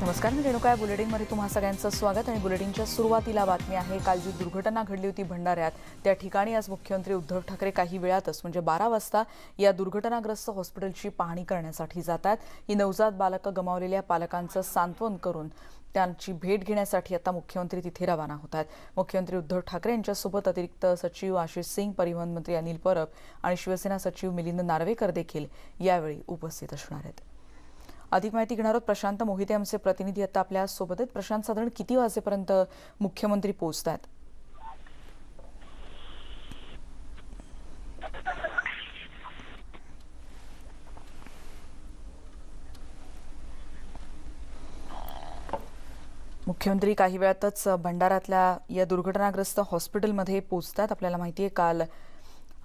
नमस्कार मी रेणुका या बुलेटिनमध्ये तुम्हा सगळ्यांचं स्वागत आणि बुलेटिनच्या सुरुवातीला बातमी आहे काल जी दुर्घटना घडली होती भंडाऱ्यात त्या ठिकाणी आज मुख्यमंत्री उद्धव ठाकरे काही वेळातच म्हणजे बारा वाजता या दुर्घटनाग्रस्त हॉस्पिटलची पाहणी करण्यासाठी जातात. ही नवजात बालकं गमावलेल्या पालकांचं सांत्वन करून त्यांची भेट घेण्यासाठी आता मुख्यमंत्री तिथे रवाना होत आहेत. मुख्यमंत्री उद्धव ठाकरे यांच्यासोबत अतिरिक्त सचिव आशिष सिंग परिवहन मंत्री अनिल परब आणि शिवसेना सचिव मिलिंद नार्वेकर देखील यावेळी उपस्थित असणार आहेत. अधिक माहिती घेणार आहोत. प्रशांत मोहिते आमचे प्रतिनिधी आता आपल्यासोबत आहेत. प्रशांत साधारण किती वाजेपर्यंत मुख्यमंत्री पोहोचतात मुख्यमंत्री काही वेळातच भंडाऱ्यातल्या या दुर्घटनाग्रस्त हॉस्पिटलमध्ये पोहोचतात. आपल्याला माहिती आहे काल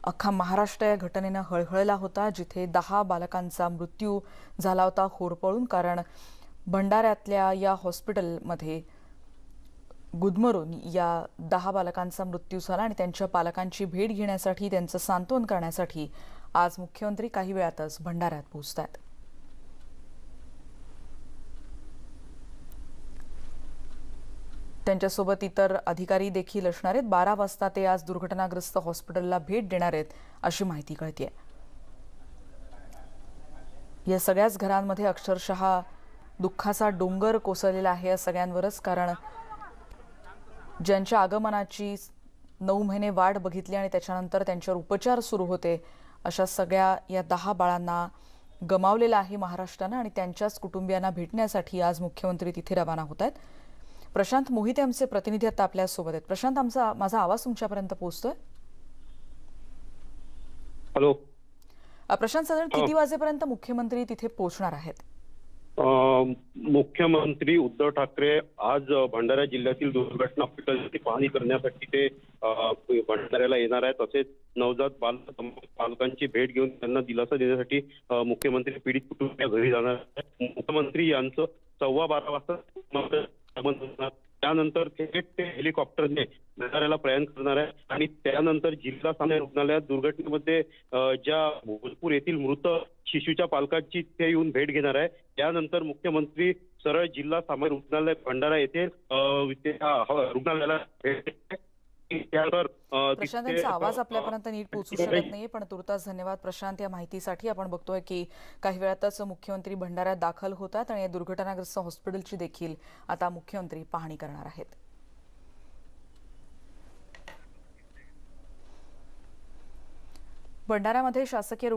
अख्खा महाराष्ट्र या घटनेनं हळहळला होता जिथे दहा बालकांचा मृत्यू झाला होता होरपळून कारण भंडाऱ्यातल्या या हॉस्पिटलमध्ये गुदमरून या दहा बालकांचा मृत्यू झाला आणि त्यांच्या पालकांची भेट घेण्यासाठी त्यांचं सांत्वन करण्यासाठी आज मुख्यमंत्री काही वेळातच भंडाऱ्यात पोहोचतात त्यांच्यासोबत इतर अधिकारी देखील असणार आहेत. बारा वाजता ते आज दुर्घटनाग्रस्त हॉस्पिटलला भेट देणार आहेत अशी माहिती कळते या सगळ्याच घरांमध्ये अक्षरशः दुःखाचा डोंगर कोसळलेला आहे या सगळ्यांवरच कारण ज्यांच्या आगमनाची नऊ महिने वाट बघितली आणि त्याच्यानंतर त्यांच्यावर उपचार सुरू होते अशा सगळ्या या दहा बाळांना गमावलेलं आहे महाराष्ट्रानं आणि त्यांच्याच कुटुंबियांना भेटण्यासाठी आज मुख्यमंत्री तिथे रवाना होत आहेत. प्रशांत मोहिते आमचे प्रतिनिधी आता आपल्यासोबत आहेत. प्रशांत आमचा माझा आवाज तुमच्यापर्यंत पोहोचतोय? हॅलो. अ, प्रशांत साधारण किती वाजेपर्यंत मुख्यमंत्री तिथे पोहोचणार आहेत? मुख्यमंत्री उद्धव ठाकरे आज भंडारा जिल्ह्यातील दुर्घटना हॉस्पिटलची पाहणी करण्यासाठी ते भंडाऱ्याला येणार आहेत. तसेच नवजात बाल पालकांची भेट घेऊन त्यांना दिलासा देण्यासाठी मुख्यमंत्री पीडित कुटुंबिया घरी जाणार आहेत. मुख्यमंत्री यांचं सव्वा बारा वाजता आगमन होणार. त्यानंतर थेट ते हेलिकॉप्टरने भंडाऱ्याला प्रयाण करणार आहे आणि त्यानंतर जिल्हा सामान्य रुग्णालयात दुर्घटनेमध्ये ज्या भोजपूर येथील मृत शिशूच्या पालकांची ते येऊन भेट घेणार आहे त्यानंतर मुख्यमंत्री सरळ जिल्हा सामान्य रुग्णालय भंडारा येथे रुग्णालयाला भेट प्रशांत यांचा आवाज आपल्यापर्यंत नीट पोहोचू शकत नाहीये पण तुर्तास धन्यवाद. प्रशांत या माहितीसाठी आपण बघतोय की काही वेळातच मुख्यमंत्री भंडाऱ्यात दाखल होतात आणि या दुर्घटनाग्रस्त हॉस्पिटलची देखील आता मुख्यमंत्री पाहणी करणार आहेत. भंडाऱ्यामध्ये शासकीय